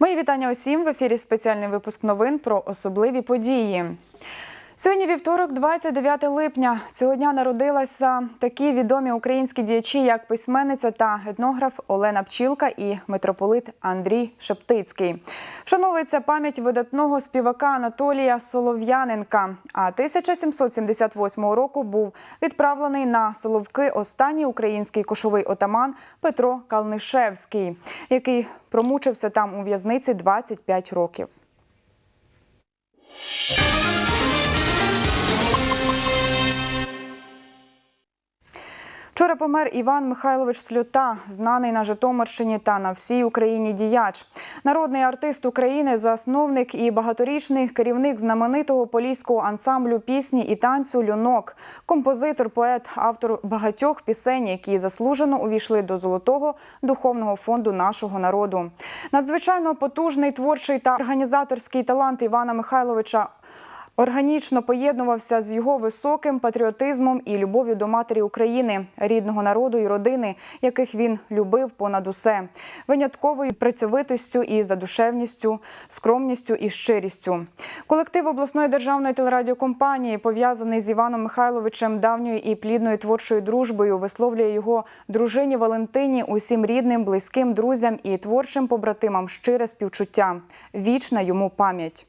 Мої вітання усім в ефірі. Спеціальний випуск новин про особливі події. Сьогодні вівторок, 29 липня. Цього дня народилися такі відомі українські діячі, як письменниця та етнограф Олена Пчілка і митрополит Андрій Шептицький. Вшановується пам'ять видатного співака Анатолія Солов'яненка. А 1778 року був відправлений на Соловки останній український кошовий отаман Петро Калнишевський, який промучився там у в'язниці 25 років. Вчора помер Іван Михайлович Слюта, знаний на Житомирщині та на всій Україні діяч. Народний артист України, засновник і багаторічний керівник знаменитого поліського ансамблю пісні і танцю Люнок, композитор, поет, автор багатьох пісень, які заслужено увійшли до золотого духовного фонду нашого народу. Надзвичайно потужний творчий та організаторський талант Івана Михайловича органічно поєднувався з його високим патріотизмом і любов'ю до матері України, рідного народу і родини, яких він любив понад усе, винятковою працьовитостю і задушевністю, скромністю і щирістю. Колектив обласної державної телерадіокомпанії, пов'язаний з Іваном Михайловичем давньою і плідною творчою дружбою, висловлює його дружині Валентині, усім рідним, близьким друзям і творчим побратимам щире співчуття. Вічна йому пам'ять.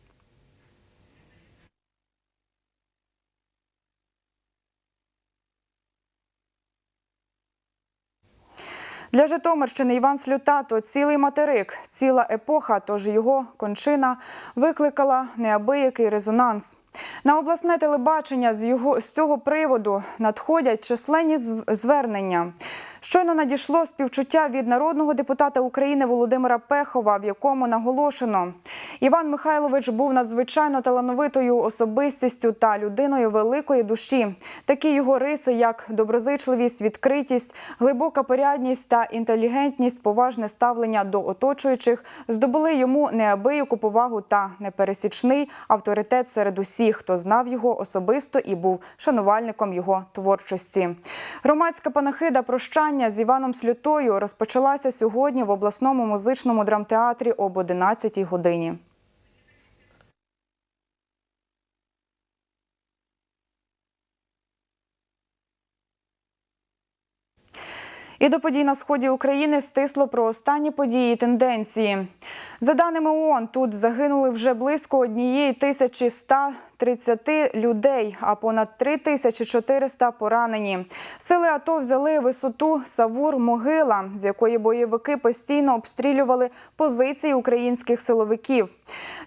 Для Житомирщини Іван Слюта то цілий материк, ціла епоха, тож його кончина викликала неабиякий резонанс. На обласне телебачення з його з цього приводу надходять численні звернення. Щойно надійшло співчуття від народного депутата України Володимира Пехова, в якому наголошено, Іван Михайлович був надзвичайно талановитою особистістю та людиною великої душі. Такі його риси, як доброзичливість, відкритість, глибока порядність та інтелігентність, поважне ставлення до оточуючих, здобули йому неабияку повагу та непересічний авторитет серед усіх, хто знав його особисто і був шанувальником його творчості. Громадська панахида прощання з Іваном Слютою розпочалася сьогодні в обласному музичному драмтеатрі об 11 годині. І до подій на сході України стисло про останні події і тенденції. За даними ООН, тут загинули вже близько однієї тисячі 130 людей, а понад 3400 поранені. Сили АТО взяли висоту Савур-Могила, з якої бойовики постійно обстрілювали позиції українських силовиків.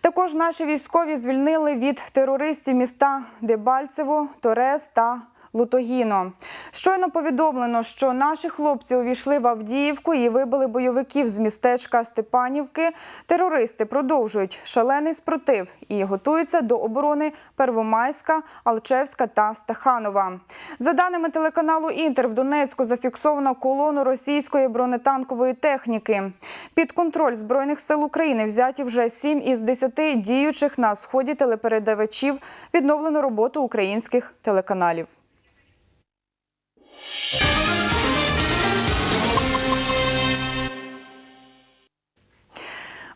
Також наші військові звільнили від терористів міста Дебальцево, Торез та Лутогіно. Щойно повідомлено, що наші хлопці увійшли в Авдіївку і вибили бойовиків з містечка Степанівки. Терористи продовжують шалений спротив і готуються до оборони Первомайська, Алчевська та Стаханова. За даними телеканалу Інтер, в Донецьку зафіксовано колону російської бронетанкової техніки. Під контроль збройних сил України взяті вже 7 із 10 діючих на сході телепередавачів. Відновлено роботу українських телеканалів.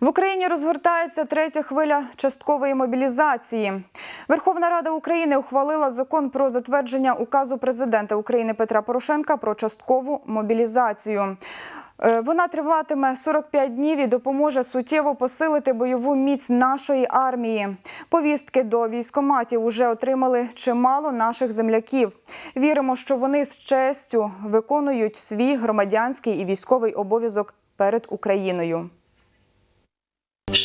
В Україні розгортається третя хвиля часткової мобілізації. Верховна Рада України ухвалила закон про затвердження указу президента України Петра Порошенка про часткову мобілізацію. Е, Вона триватиме 45 днів і допоможе суттєво посилити бойову міць нашої армії. Повістки до військоматів уже отримали чимало наших земляків. Віримо, що вони з честю виконують свій громадянський і військовий обов'язок перед Україною.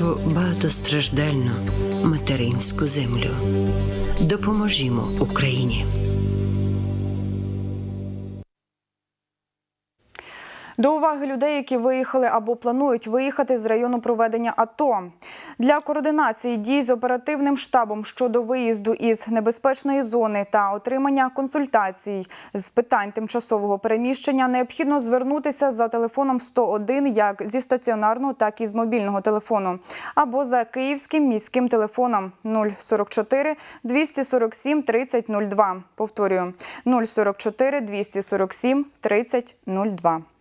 нашу багатостраждальну материнську землю. Допоможімо Україні. До уваги людей, які виїхали або планують виїхати з району проведення АТО. Для координації дій з оперативним штабом щодо виїзду із небезпечної зони та отримання консультацій з питань тимчасового переміщення необхідно звернутися за телефоном 101 як зі стаціонарного, так і з мобільного телефону, або за київським міським телефоном 044 247 3002. Повторюю 044 247 3002.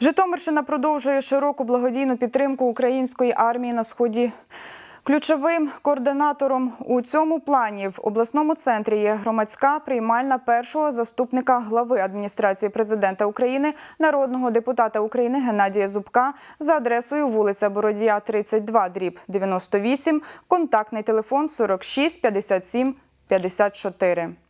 Житомирщина продовжує широку благодійну підтримку української армії на сході. Ключовим координатором у цьому плані в обласному центрі є громадська приймальна першого заступника глави адміністрації президента України, народного депутата України Геннадія Зубка за адресою вулиця Бородія, 32, дріб 98, контактний телефон 46 57 54.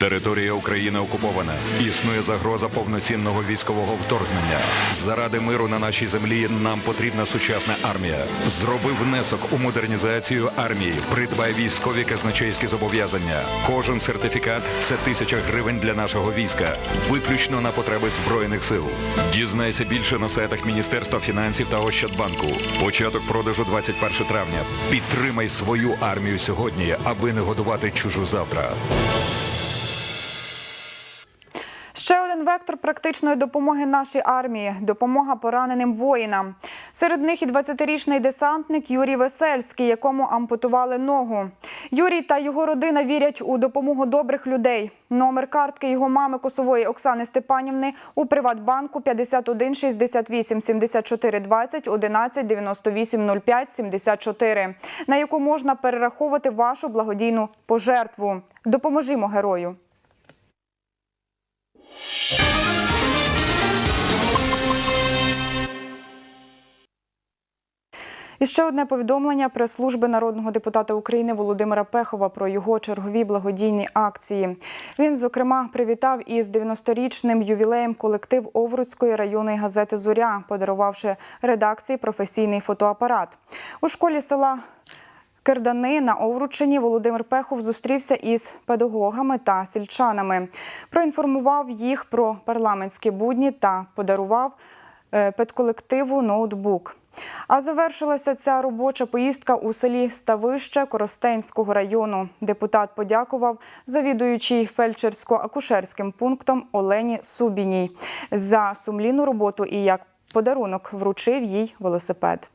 Територія України окупована. Існує загроза повноцінного військового вторгнення. Заради миру на нашій землі нам потрібна сучасна армія. Зроби внесок у модернізацію армії. Придбай військові казначейські зобов'язання. Кожен сертифікат це тисяча гривень для нашого війська, виключно на потреби збройних сил. Дізнайся більше на сайтах Міністерства фінансів та Ощадбанку. Початок продажу 21 травня. Підтримай свою армію сьогодні, аби не годувати чужу завтра. Ще практичної допомоги нашій армії допомога пораненим воїнам. Серед них і 20-річний десантник Юрій Весельський, якому ампутували ногу. Юрій та його родина вірять у допомогу добрих людей. Номер картки його мами Косової Оксани Степанівни у Приватбанку 51 68 74 20 11 98 05 74, на яку можна перераховувати вашу благодійну пожертву. Допоможімо герою. І ще одне повідомлення прес-служби народного депутата України Володимира Пехова про його чергові благодійні акції. Він, зокрема, привітав із 90-річним ювілеєм колектив Овруцької районної газети Зоря, подарувавши редакції професійний фотоапарат. У школі села Кердани на Овручині Володимир Пехов зустрівся із педагогами та сільчанами. Проінформував їх про парламентські будні та подарував е, педколективу ноутбук. А завершилася ця робоча поїздка у селі Ставище Коростенського району. Депутат подякував завідуючій фельдшерсько-акушерським пунктом Олені Субіній за сумлінну роботу і як подарунок вручив їй велосипед.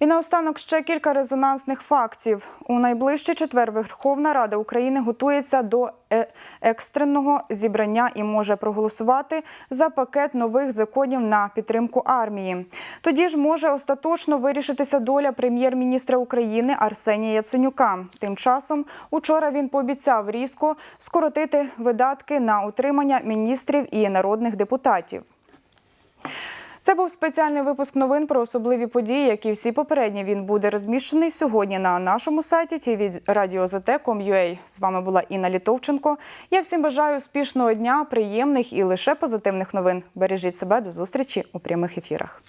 І наостанок ще кілька резонансних фактів. У найближчий четвер Верховна Рада України готується до е- екстреного зібрання і може проголосувати за пакет нових законів на підтримку армії. Тоді ж може остаточно вирішитися доля прем'єр-міністра України Арсенія Яценюка. Тим часом учора він пообіцяв різко скоротити видатки на утримання міністрів і народних депутатів. Це був спеціальний випуск новин про особливі події, які всі попередні він буде розміщений сьогодні на нашому сайті tvradio.zt.com.ua. З вами була Інна Літовченко. Я всім бажаю успішного дня, приємних і лише позитивних новин. Бережіть себе до зустрічі у прямих ефірах.